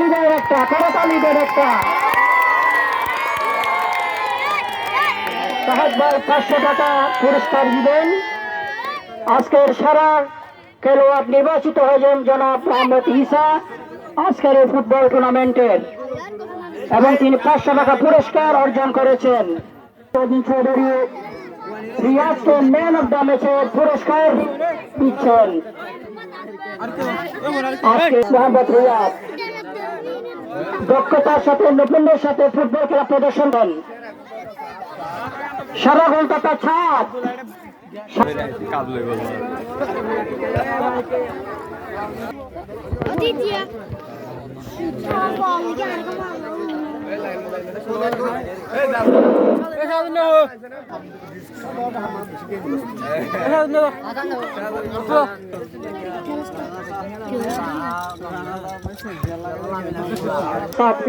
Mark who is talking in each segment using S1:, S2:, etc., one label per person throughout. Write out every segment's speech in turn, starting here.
S1: করতালিদের একটা করতালিদের একটা। সাহেব ভাই, পাঁচশো টাকা পুরস্কার দিবেন। আজকের সারা খেলোয়াড় নির্বাচিত হয়েছেন জনাব মোহাম্মদ ইসা আজকের এই ফুটবল টুর্নামেন্টের। এবং তিনি পাঁচশো টাকা পুরস্কার অর্জন করেছেন। রিয়াজকে ম্যান অফ দ্য ম্যাচের পুরস্কার দিচ্ছেন। মোহাম্মদ রিয়াজ। দক্ষতার সাথে নৈপুণ্যের সাথে ফুটবল খেলা প্রদর্শন দেন সারা ঘণ্টা তার ছাদ.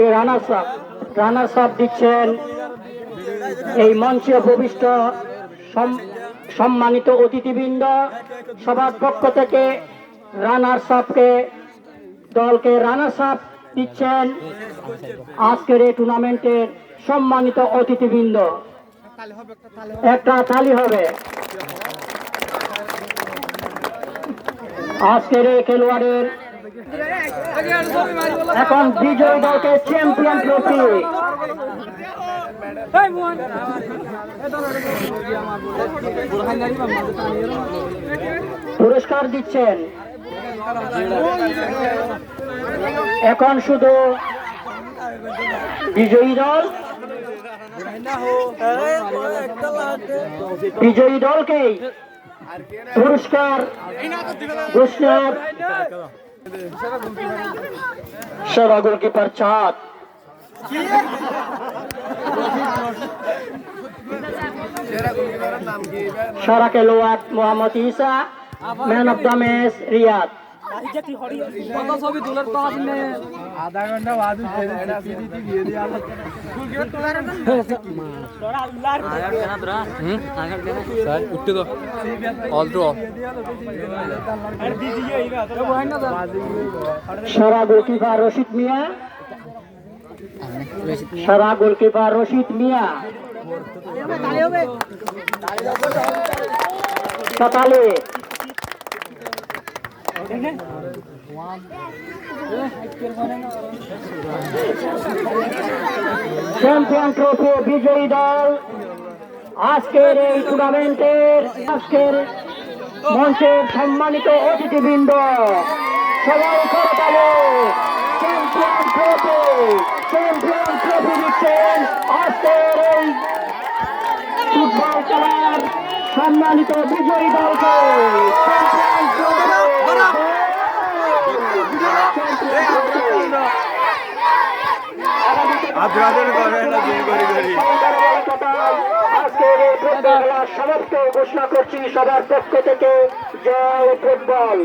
S1: রানার সাপ রানার সাপ দিচ্ছেন। এই মঞ্চে সম- সম্মানিত অতিথিবৃন্দ, সবার পক্ষ থেকে রানার সাপকে, দলকে রানার সাপ দিচ্ছেন আজকের এই টুর্নামেন্টের সম্মানিত অতিথিবৃন্দ। একটা তালি হবে। আজকের এই খেলোয়াড়ের এখন বিজয় দলকে চ্যাম্পিয়ন ট্রফি পুরস্কার দিচ্ছেন এখন শুধু বিজয়ী দল। বিজয়ী দলকেই পুরস্কার ঘোষণার সেরা গোলকিপার চাঁদ। সারা খেলোয়াড় Mohammad Isa man of the match Riyad
S2: আধা ঘণ্টা বাদ দিয়ে
S3: উঠতে তো অল টু
S1: সারা গোলকিপার রশিদ মিয়া সারা goalkeeper Rashid Mia champion trophy বিজয়ী দল আজকের এই টুর্নামেন্টের, আজকের মঞ্চের সম্মানিত অতিথিবৃন্দ, সবাই করে তালে। চ্যাম্পিয়ন ট্রফি চ্যাম্পিয়ন ট্রফি দিচ্ছেন আজকের এই ফুটবল খেলার সম্মানিত বিজয়ী দলকে।
S2: আগ্রাসন করে না দিন করি করি।
S1: আজকের সমাপ্ত ঘোষণা করছি সবার পক্ষ থেকে। জয় ফুটবল।